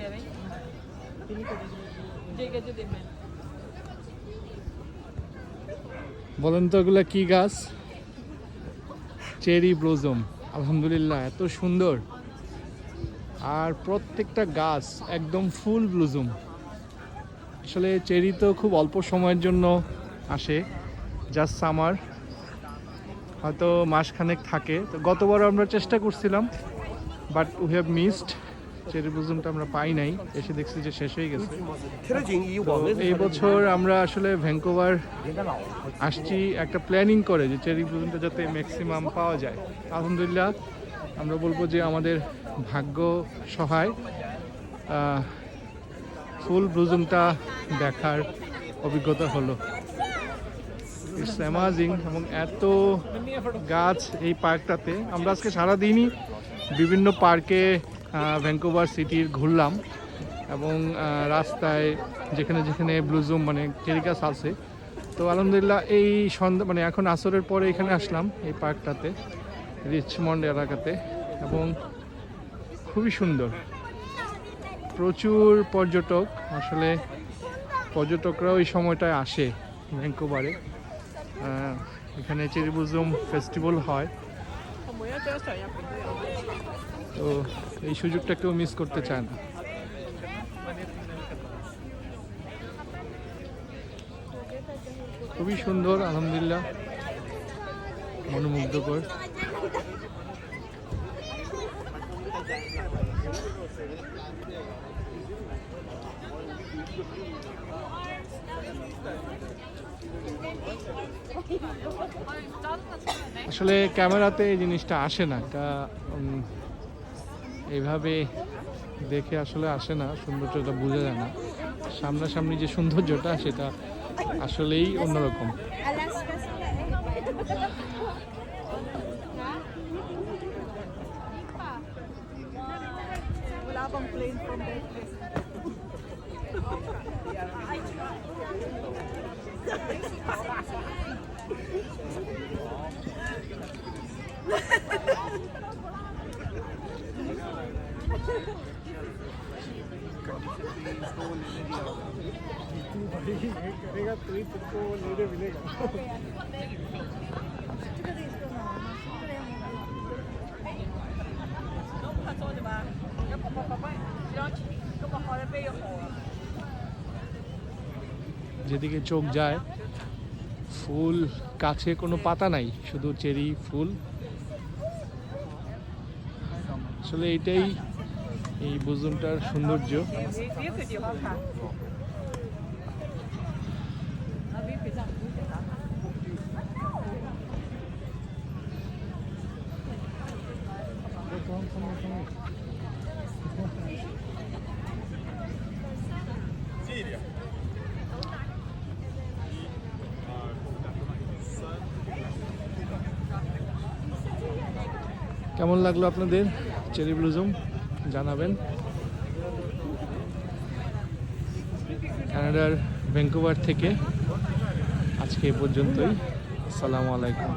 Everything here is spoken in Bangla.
demen. বলেন তো এগুলো কি গাছ? চেরি ব্লোজম আলহামদুলিল্লাহ, এত সুন্দর। আর প্রত্যেকটা গাছ একদম ফুল ব্লুজুম আসলে চেরি তো খুব অল্প সময়ের জন্য আসে জাস্ট সামার হয়তো মাসখানেক থাকে। তো গতবার আমরা চেষ্টা করছিলাম but we have missed cherry ব্লুজমটা আমরা পাই নাই। এসে দেখছি যে শেষ হয়ে গেছে। এই বছর আমরা আসলে ভ্যাঙ্কোভার আসছি একটা প্ল্যানিং করে যে চেরি ব্লুজমটা যাতে ম্যাক্সিমাম পাওয়া যায়। আলহামদুলিল্লাহ, আমরা বলব যে আমাদের ভাগ্য সহায় ফুল ব্লুজমটা দেখার অভিজ্ঞতা হলো। ইটস অ্যামাজিং এবং এত গাছ এই পার্কটাতে। আমরা আজকে সারাদিনই বিভিন্ন পার্কে ভ্যাঙ্কোভার সিটির ঘুরলাম এবং রাস্তায় যেখানে যেখানে ব্লুজুম মানে গাছ আছে। তো আলহামদুলিল্লাহ এই সন্ধ্যা মানে এখন আসরের পরে এখানে আসলাম এই পার্কটাতে রিচমন্ড এলাকাতে এবং খুবই সুন্দর। প্রচুর পর্যটক, আসলে পর্যটকরাও এই সময়টায় আসে ভ্যাঙ্কোভারে এখানে চেরি ব্লুজুম ফেস্টিভ্যাল হয়। তো এই সুযোগটা কেউ মিস করতে চায় না। খুবই সুন্দর আলহামদুলিল্লাহ। মনোমুগ্ধকর। আসলে ক্যামেরাতে এই জিনিসটা আসে না। এটা উম, এইভাবে দেখে আসলে আসে না সৌন্দর্যটা বোঝা যায় না। সামনাসামনি যে সৌন্দর্যটা সেটা আসলেই অন্যরকম। From place? যেদিকে চোখ যায় ফুল কাছে কোনো পাতা নাই শুধু চেরি ফুল। আসলে এটাই এই বুজুমটার সৌন্দর্য। কেমন লাগল আপনাদের চেরি ব্লুজম জানাবেন। কানাডার ভ্যাঙ্কুভার থেকে আজকে এ পর্যন্তই। আসসালামু আলাইকুম।